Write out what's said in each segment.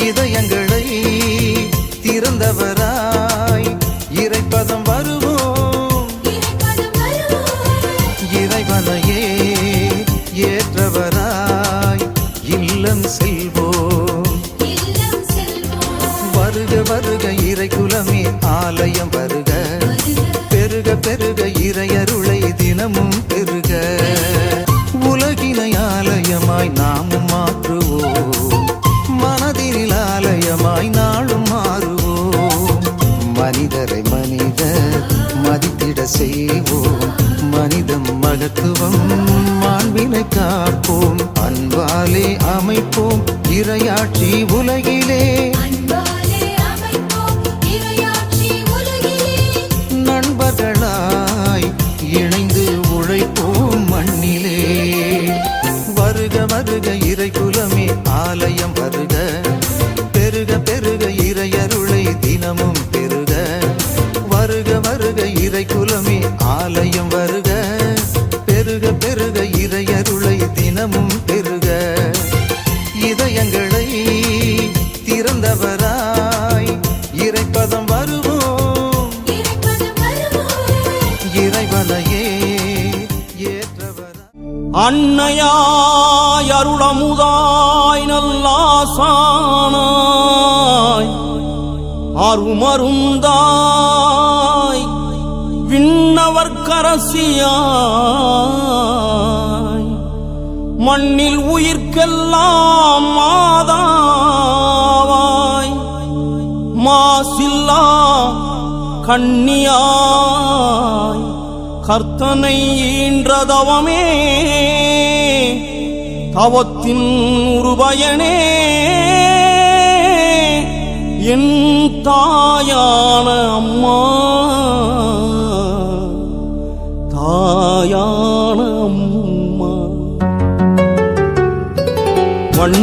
இதயங்களை திறந்தவராய் இறைப்பதம் வருவோம். இறைவனையே ஏற்றவராய் இல்லம் செல்வோம். வருக வருக இறை குலமே ஆலயம் வருக. பெருக பெருக இறையருளை தினமும் பெருக. உலகினை ஆலயமாய் நாமும் மகத்துவம் மாண்பினை காப்போம் அன்பாலே அமைப்போம் இரையாட்சி உலகிலே. பெருக பெருக இறையருளை தினமும் பெருக. இதயங்களை திறந்தவராய் இறைப்பதம் வருவோம். இறைவனையே ஏற்றவராய். அன்னையாய் அருளமுதாய் நல்லாசானாய். அருமருந்தாய் விண்ணவர் கரசியாய் மண்ணில் உயிர்க்கெல்லாம் மாதாவாய். மாசில்லா கண்ணியாய். கர்த்தனை ஈன்றதவமே. தவத்தின் உருபயனே. என் தாயான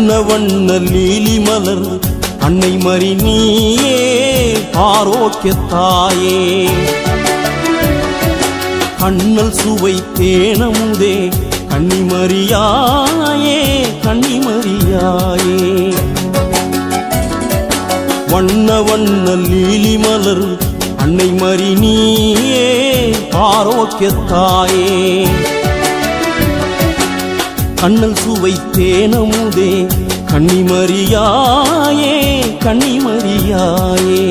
வண்ண வண்ண லீலி மலர் அன்னை மறி நீயே ஆரோக்கிய தாயே. கண்ணல் சுவை தேனமுதே கன்னிமரியாயே கன்னிமரியாயே வண்ண வண்ண லீலி மலர் அன்னை மறி நீயே ஆரோக்கிய தாயே. கண்ணல் சுவை தேனமுதே கன்னிமரியாயே கன்னிமரியாயே.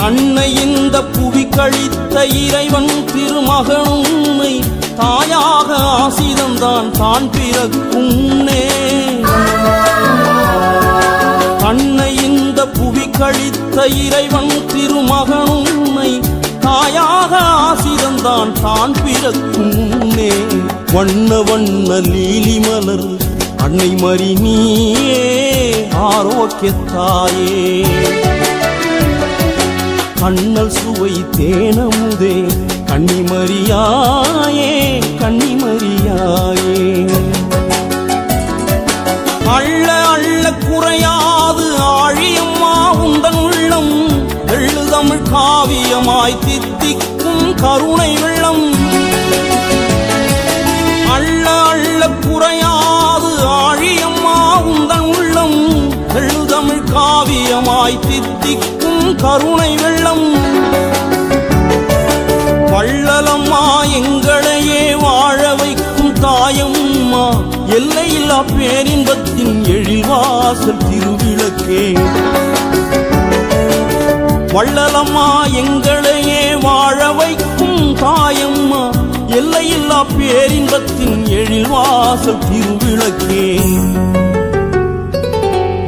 தன்னை இந்த புவி கழித்த இறைவன் திருமகனுமை தாயாக ஆசிதந்தான் தான் பிறக்குன்னே தன்னை இந்த புவி கழித்த இறைவன் திருமகனுமை தாயாக ஆசிதந்தான் தான் பிறக்குன்னே வண்ண வண்ண லீலி மலர் அன்னை மறி நீயே ஆரோக்கியத்தாயே. கண்ணல் சுவை தேனமுதே கன்னிமரியாயே கன்னிமரியாயே அள்ள அள்ள குறையாது ஆழியம்மா உந்தன் உள்ளம் எள்ளு தமிழ் காவியமாய் தித்திக்கும் கருணை காவியமாய் கருணை வெள்ளம். வள்ளலம்மா எங்களையே வாழ வைக்கும் தாயம்மா. எல்லையில்லா பேரின்பத்தின் எழில்வாசல் திருவிளக்கே. வள்ளலம்மா எங்களையே வாழ வைக்கும் தாயம்மா. எல்லையில்லா பேரின்பத்தின் எழில்வாசல் திருவிளக்கே.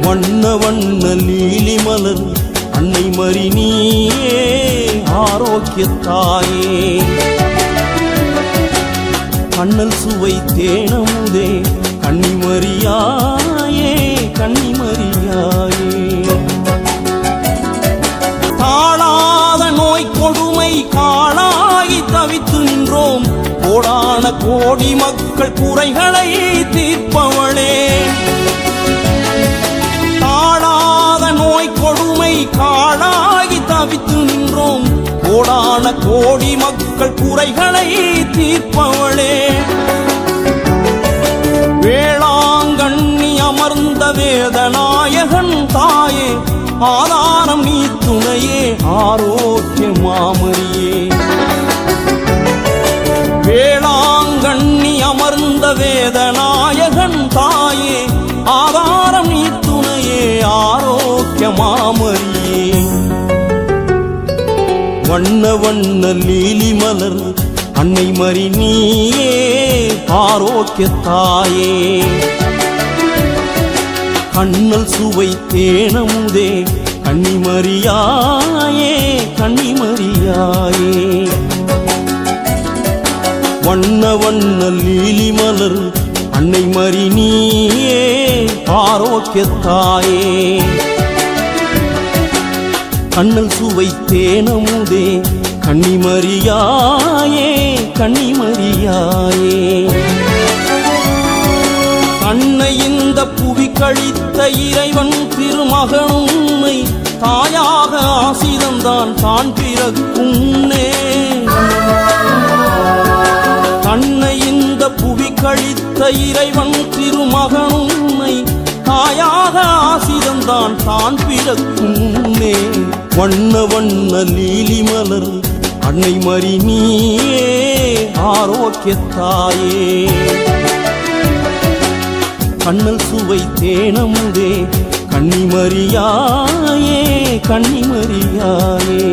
வண்ண வண்ண நீலி மலர் அன்னை மறி நீயே ஆரோக்கியத்தாயே. கண்ணல் சுவை தேனமுதே கன்னிமரியாயே கன்னிமரியாயே தாழாத நோய் கொடுமை காளாகி தவித்து நின்றோம். கோடான கோடி மக்கள் குறைகளை தீர்ப்பவளே. கோடான கோடி மக்கள் குறைகளை தீர்ப்பவளே. வேளாங்கண்ணி அமர்ந்த வேதநாயகன் தாயே ஆதாரம் நீ துணையே ஆரோக்கிய மாமரியே. வேளாங்கண்ணி அமர்ந்த வேதநாயகன் தாயே ஆதாரம் நீ துணையே ஆரோக்கிய மாமரியே. வண்ண வண்ண லீலி மலர் அன்னை மறி நீயே ஆரோக்கிய தாயே. கண்ணல் சுவை தேனமுதே கன்னிமரியாயே கன்னிமரியாயே வண்ண வண்ண லீலி மலர் அன்னை மறி நீயே ஆரோக்கிய தாயே. கண்ணல் சுவை தேனமுதே கன்னிமரியாயே கன்னிமரியாயே. அன்னை இந்த புவி கழித்த இறைவன் திருமகனும்மை தாயாக ஆசிதந்தான் தான் பிறகுன்னே தன்னை இந்த புவி கழித்த இறைவன் திருமகனும்மை தாயாக ஆசிரந்தான் தான் பிறக்கும் முன்னே வண்ண வண்ண லீலி மலர் அன்னை மறி நீயே ஆரோக்கியத்தாயே. கண்ணல் சுவை தேனமுதே கன்னிமரியாயே கன்னிமரியாயே